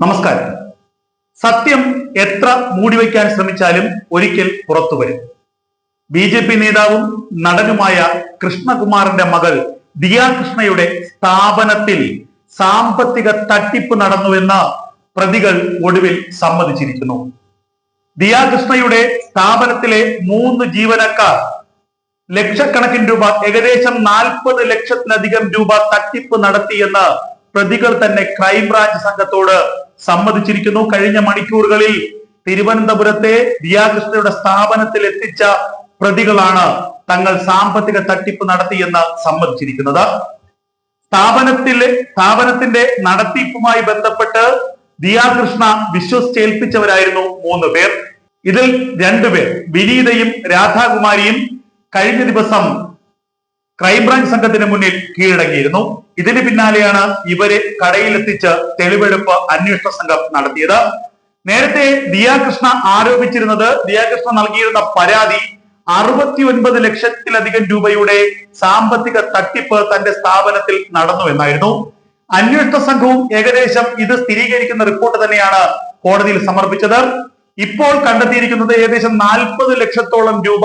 നമസ്കാരം. സത്യം എത്ര മൂടിവെക്കാൻ ശ്രമിച്ചാലും ഒരിക്കൽ പുറത്തു വരും. ബി ജെ പി നേതാവും നടനുമായ കൃഷ്ണകുമാറിന്റെ മകൾ ദിയ കൃഷ്ണയുടെ സ്ഥാപനത്തിൽ സാമ്പത്തിക തട്ടിപ്പ് നടന്നുവെന്ന് പ്രതികൾ ഒടുവിൽ സമ്മതിച്ചിരിക്കുന്നു. ദിയ കൃഷ്ണയുടെ സ്ഥാപനത്തിലെ മൂന്ന് ജീവനക്കാർ ലക്ഷക്കണക്കിന് രൂപ ഏകദേശം നാൽപ്പത് ലക്ഷത്തിലധികം രൂപ തട്ടിപ്പ് നടത്തിയെന്ന് പ്രതികൾ തന്നെ ക്രൈംബ്രാഞ്ച് സംഘത്തോട് സമ്മതിച്ചിരിക്കുന്നു. കഴിഞ്ഞ മണിക്കൂറുകളിൽ തിരുവനന്തപുരത്തെ ദിയാകൃഷ്ണയുടെ സ്ഥാപനത്തിൽ എത്തിച്ച പ്രതികളാണ് തങ്ങൾ സാമ്പത്തിക തട്ടിപ്പ് നടത്തിയെന്ന് സമ്മതിച്ചിരിക്കുന്നത്. സ്ഥാപനത്തിലെ സ്ഥാപനത്തിന്റെ നടത്തിപ്പുമായി ബന്ധപ്പെട്ട് ദിയാകൃഷ്ണ വിശ്വസിച്ചേൽപ്പിച്ചവരായിരുന്നു മൂന്ന് പേർ. ഇതിൽ രണ്ടുപേർ വിനീതയും രാധാകുമാരിയും കഴിഞ്ഞ ദിവസം ക്രൈംബ്രാഞ്ച് സംഘത്തിന് മുന്നിൽ കീഴടങ്ങിയിരുന്നു. ഇതിന് പിന്നാലെയാണ് ഇവരെ കടയിലെത്തിച്ച് തെളിവെടുപ്പ് അന്വേഷണ സംഘം നടത്തിയത്. നേരത്തെ ദിയാകൃഷ്ണ ആരോപിച്ചിരുന്നത് ദിയാകൃഷ്ണ നൽകിയിരുന്ന പരാതി അറുപത്തി ഒൻപത് ലക്ഷത്തിലധികം രൂപയുടെ സാമ്പത്തിക തട്ടിപ്പ് തന്റെ സ്ഥാപനത്തിൽ നടന്നു എന്നായിരുന്നു. അന്വേഷണ സംഘവും ഏകദേശം ഇത് സ്ഥിരീകരിക്കുന്ന റിപ്പോർട്ട് തന്നെയാണ് കോടതിയിൽ സമർപ്പിച്ചത്. ഇപ്പോൾ കണ്ടെത്തിയിരിക്കുന്നത് ഏകദേശം നാൽപ്പത് ലക്ഷത്തോളം രൂപ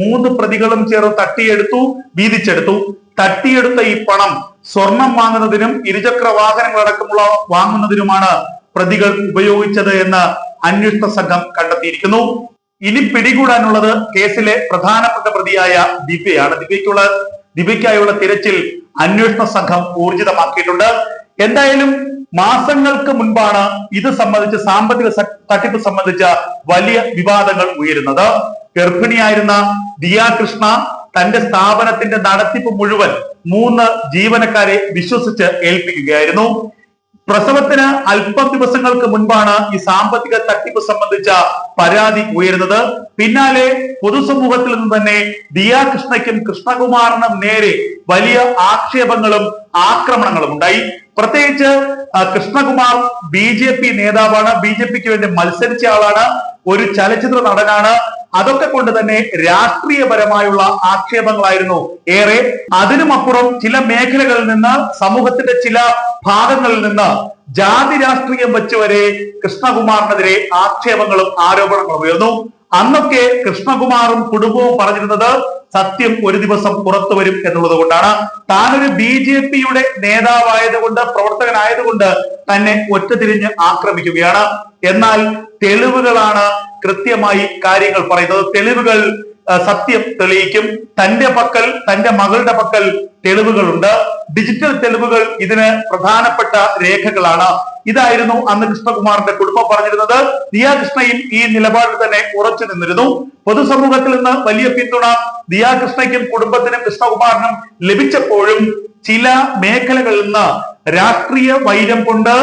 മൂന്ന് പ്രതികളും ചേർന്ന് തട്ടിയെടുത്തു വീതിച്ചെടുത്തു. തട്ടിയെടുത്ത ഈ പണം സ്വർണം വാങ്ങുന്നതിനും ഇരുചക്ര വാഹനങ്ങൾ അടക്കമുള്ള വാങ്ങുന്നതിനുമാണ് പ്രതികൾ ഉപയോഗിച്ചത് എന്ന് അന്വേഷണ സംഘം കണ്ടെത്തിയിരിക്കുന്നു. ഇനി പിടികൂടാനുള്ളത് കേസിലെ പ്രധാനപ്പെട്ട പ്രതിയായ ദിവ്യയാണ്. ദിവ്യക്കുള്ള ദിവ്യക്കായുള്ള തിരച്ചിൽ അന്വേഷണ സംഘം ഊർജിതമാക്കിയിട്ടുണ്ട്. എന്തായാലും മാസങ്ങൾക്ക് മുൻപാണ് ഇത് സംബന്ധിച്ച് സാമ്പത്തിക തട്ടിപ്പ് സംബന്ധിച്ച വലിയ വിവാദങ്ങൾ ഉയരുന്നത്. ഗർഭിണിയായിരുന്ന ദിയ കൃഷ്ണ തന്റെ സ്ഥാപനത്തിന്റെ നടത്തിപ്പ് മുഴുവൻ മൂന്ന് ജീവനക്കാരെ വിശ്വസിച്ച് ഏൽപ്പിക്കുകയായിരുന്നു. പ്രസവത്തിന് അല്പം ദിവസങ്ങൾക്ക് മുൻപാണ് ഈ സാമ്പത്തിക തട്ടിപ്പ് സംബന്ധിച്ച പരാതി ഉയരുന്നത്. പിന്നാലെ പൊതുസമൂഹത്തിൽ നിന്ന് തന്നെ ദിയ കൃഷ്ണയ്ക്കും കൃഷ്ണകുമാറിനും നേരെ വലിയ ആക്ഷേപങ്ങളും ആക്രമണങ്ങളും ഉണ്ടായി. പ്രത്യേകിച്ച് കൃഷ്ണകുമാർ ബി ജെ പി നേതാവാണ്. ബി ജെ പിക്ക് വേണ്ടി മത്സരിച്ച ആളാണ്. ഒരു ചലച്ചിത്ര നടനാണ്. അതൊക്കെ കൊണ്ട് തന്നെ രാഷ്ട്രീയപരമായുള്ള ആക്ഷേപങ്ങളായിരുന്നു ഏറെ. അതിനുമപ്പുറം ചില മേഖലകളിൽ നിന്ന് സമൂഹത്തിന്റെ ചില ഭാഗങ്ങളിൽ നിന്ന് ജാതി രാഷ്ട്രീയം വെച്ച് വരെ കൃഷ്ണകുമാറിനെതിരെ ആക്ഷേപങ്ങളും ആരോപണങ്ങളും ഉയർന്നു. അന്നൊക്കെ കൃഷ്ണകുമാറും കുടുംബവും പറഞ്ഞിരുന്നത് സത്യം ഒരു ദിവസം പുറത്തു വരും എന്നുള്ളത് കൊണ്ടാണ്. താനൊരു ബി ജെ പിയുടെ നേതാവായതുകൊണ്ട് പ്രവർത്തകനായതുകൊണ്ട് തന്നെ ഒറ്റ തിരിഞ്ഞ് ആക്രമിക്കുകയാണ്. എന്നാൽ തെളിവുകളാണ് കൃത്യമായി കാര്യങ്ങൾ പറയുന്നത്. തെളിവുകൾ സത്യം തെളിയിക്കും. തന്റെ പക്കൽ തന്റെ മകളുടെ പക്കൽ തെളിവുകളുണ്ട്. ഡിജിറ്റൽ തെളിവുകൾ ഇതിന് പ്രധാനപ്പെട്ട രേഖകളാണ്. ഇതായിരുന്നു അന്ന് കൃഷ്ണകുമാറിന്റെ കുടുംബം പറഞ്ഞിരുന്നത്. ദിയാ കൃഷ്ണയും ഈ നിലപാടിൽ തന്നെ ഉറച്ചു നിന്നിരുന്നു. പൊതുസമൂഹത്തിൽ നിന്ന് വലിയ പിന്തുണ ദിയാകൃഷ്ണയ്ക്കും കുടുംബത്തിനും കൃഷ്ണകുമാറിനും ലഭിച്ചപ്പോഴും ചില മേഖലകളിൽ നിന്ന് രാഷ്ട്രീയ വൈരം കൊണ്ട്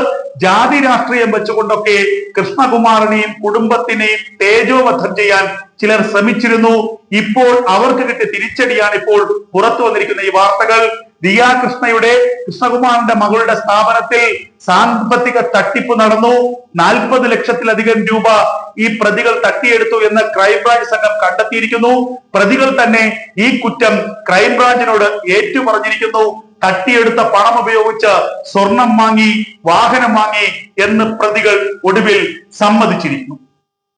ജാതി രാഷ്ട്രീയം വെച്ചുകൊണ്ടൊക്കെ കൃഷ്ണകുമാറിനെയും കുടുംബത്തിനെയും തേജോവധം ചെയ്യാൻ ചിലർ ശ്രമിച്ചിരുന്നു. ഇപ്പോൾ അവർക്ക് കിട്ടിയ തിരിച്ചടിയാണ് ഇപ്പോൾ പുറത്തു വന്നിരിക്കുന്ന ഈ വാർത്തകൾ. ദിയാ കൃഷ്ണയുടെ കൃഷ്ണകുമാറിന്റെ മകളുടെ സ്ഥാപനത്തിൽ സാമ്പത്തിക തട്ടിപ്പ് നടന്നു. നാൽപ്പത് ലക്ഷത്തിലധികം രൂപ ഈ പ്രതികൾ തട്ടിയെടുത്തു എന്ന് ക്രൈംബ്രാഞ്ച് സംഘം കണ്ടെത്തിയിരിക്കുന്നു. പ്രതികൾ തന്നെ ഈ കുറ്റം ക്രൈംബ്രാഞ്ചിനോട് ഏറ്റുപറഞ്ഞിരിക്കുന്നു. തട്ടിയെടുത്ത പണം ഉപയോഗിച്ച് സ്വർണം വാങ്ങി വാഹനം വാങ്ങി എന്ന് പ്രതികൾ ഒടുവിൽ സമ്മതിച്ചിരിക്കുന്നു.